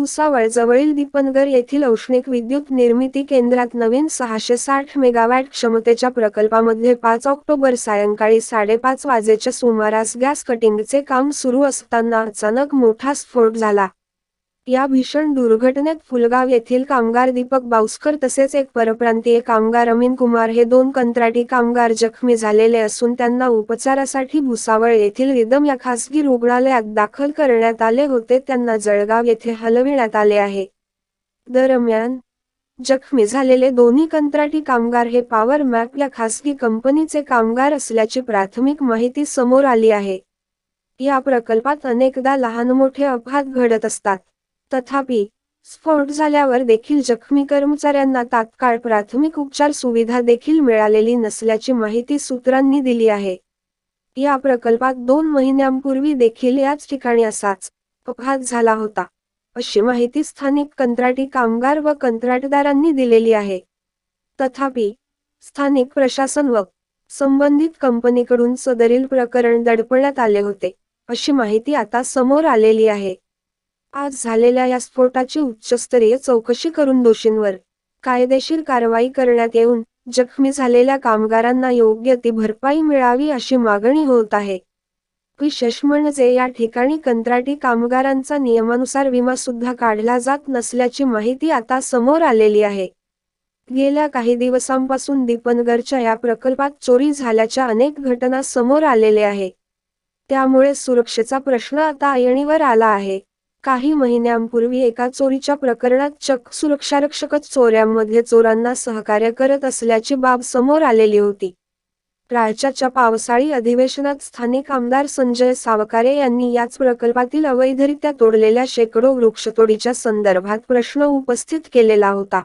भुसावळ जवळील दीपनगर येथील औष्णिक विद्युत निर्मिती केंद्रात नवीन सहाशे साठ मेगावॅट क्षमतेच्या प्रकल्पामध्ये पाच ऑक्टोबर सायंकाळी साडेपाच वाजेच्या सुमारास गॅस कटिंगचे काम सुरू असताना अचानक मोठा स्फोट झाला. या भीषण दुर्घटनेत फुलगाव येथील कामगार दीपक बाउस्कर तसेच एक परप्रांतीय कामगार अमीन कुमार हे दोन कंत्राटी कामगार जखमी झालेले असून त्यांना उपचारासाठी भुसावळ येथील रिदम या खासगी रुग्णालयात दाखल करण्यात आले होते. त्यांना जळगाव येथे हलविण्यात आले आहे. दरम्यान जखमी झालेले दोन्ही कंत्राटी कामगार हे पॉवर मॅप या खासगी कंपनीचे कामगार असल्याची प्राथमिक माहिती समोर आली आहे. या प्रकल्पात अनेकदा लहान मोठे अपघात घडत असतात. तथापि स्फोट झाल्यावर देखील जखमी कर्मचाऱ्यांना तात्काळ प्राथमिक उपचार सुविधा देखील मिळालेली नसल्याची माहिती सूत्रांनी दिली आहे. या प्रकल्पात दोन महिन्यांपूर्वी देखील याच ठिकाणी असाच अपघात झाला होता अशी माहिती स्थानिक कंत्राटी कामगार व कंत्राटदारांनी दिलेली आहे. तथापि स्थानिक प्रशासन व संबंधित कंपनीकडून सदरील प्रकरण दडपण्यात आले होते अशी माहिती आता समोर आलेली आहे. आज झालेल्या या स्फोटाची उच्चस्तरीय चौकशी करून दोषींवर कायदेशीर कारवाई करण्यात येऊन जखमी झालेल्या कामगारांना योग्य ती भरपाई मिळावी अशी मागणी होत आहे. विशेष म्हणजे या ठिकाणी कंत्राटी कामगारांचा नियमानुसार विमा सुद्धा काढला जात नसल्याची माहिती आता समोर आलेली आहे. गेल्या काही दिवसांपासून दीपनगरच्या या प्रकल्पात चोरी झाल्याच्या अनेक घटना समोर आलेल्या आहे त्यामुळे सुरक्षेचा प्रश्न आता ऐणीवर आला आहे. काही महिन्यांपूर्वी एका चोरीच्या प्रकरणात चक सुरक्षारक्षकच चोऱ्यांमध्ये चोरांना सहकार्य करत असल्याची बाब समोर आलेली होती. राज्याच्या पावसाळी अधिवेशनात स्थानिक आमदार संजय सावकारे यांनी याच प्रकल्पातील अवैधरित्या तोडलेल्या शेकडो वृक्षतोडीच्या संदर्भात प्रश्न उपस्थित केलेला होता.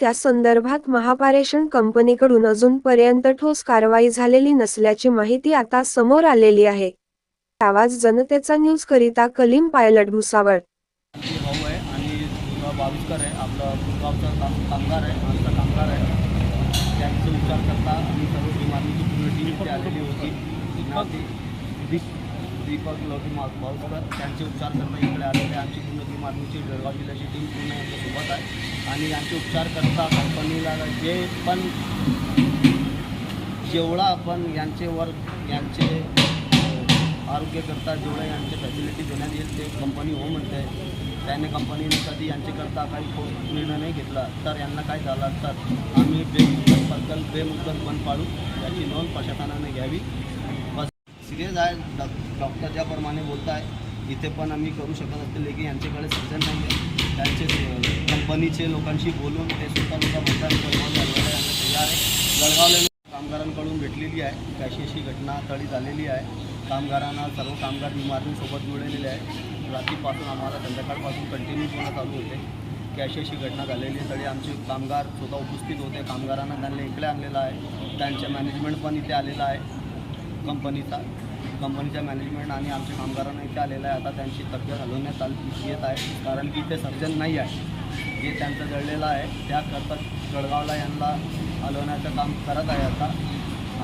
त्या संदर्भात महापारेषण कंपनीकडून अजूनपर्यंत ठोस कारवाई झालेली नसल्याची माहिती आता समोर आलेली आहे. आवाज जनतेचा न्यूज करिता कलीम पायलट भुसावळ. भाऊ आहे आणि बावीसकर आहे आपलं फुलगावचा कामगार आहे आमचा कामगार आहे त्यांचे उपचार करता आम्ही सर्व पूर्ण टीम इथे आलेली होती दीपक लवटी त्यांचे उपचार करता इकडे आलेले आमची पूर्ण टीम आर्मीची जळगाव जिल्ह्याची टीम पूर्ण यांच्यासोबत आहे आणि यांचे उपचार करता कंपनीला जे पण जेवढा आपण यांचे वर्क यांचे आरोग्यकरता जेवढं यांचे फॅसिलिटी देण्यात येईल ते कंपनी हो म्हणते. त्याने कंपनीने कधी यांच्याकरता काही ठोस निर्णय नाही घेतला तर यांना काय झालं तर आम्ही बेमुदत बेमुद्दत बंद पाडू याची नोंद प्रशासनाने घ्यावी. बस. सिरियस आहे डॉ डॉक्टर ज्याप्रमाणे बोलत आहे इथे पण आम्ही करू शकत असलेले की यांच्याकडे सर्जन नाही आहे त्यांचे कंपनीचे लोकांशी बोलून ते स्वतः लोक म्हणतात तयार आहे. जळगावला कामगारांकडून भेटलेली आहे. की अशी अशी घटना तळी झालेली आहे. कामगारांना सर्व कामगार इमारतींसोबत जोडलेले आहे रात्रीपासून आम्हाला संध्याकाळपासून कंटिन्यू पूर्ण चालू होते. की अशी अशी घटना झालेली तरी आमचे कामगार स्वतः उपस्थित होते. कामगारांना त्यांना इकडे आणलेलं आहे. त्यांच्या मॅनेजमेंट पण इथे आलेला आहे. कंपनीचा कंपनीच्या मॅनेजमेंट आणि आमच्या कामगारांना इथे आलेलं आहे. आता त्यांची तब्येत हलवण्यात आली येत आहे. कारण की इथे सर्जन नाही आहे. जे त्यांचं जळलेलं आहे त्याकरता जळगावला यांना हलवण्याचं काम करत आहे आता.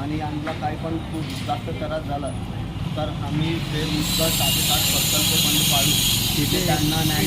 आणि यांना काही पण खूप जास्त त्रास झाला. तर आम्ही ते मुद्दा साडेसात प्रकल्प बंद पाडू तिथे त्यांना न्याय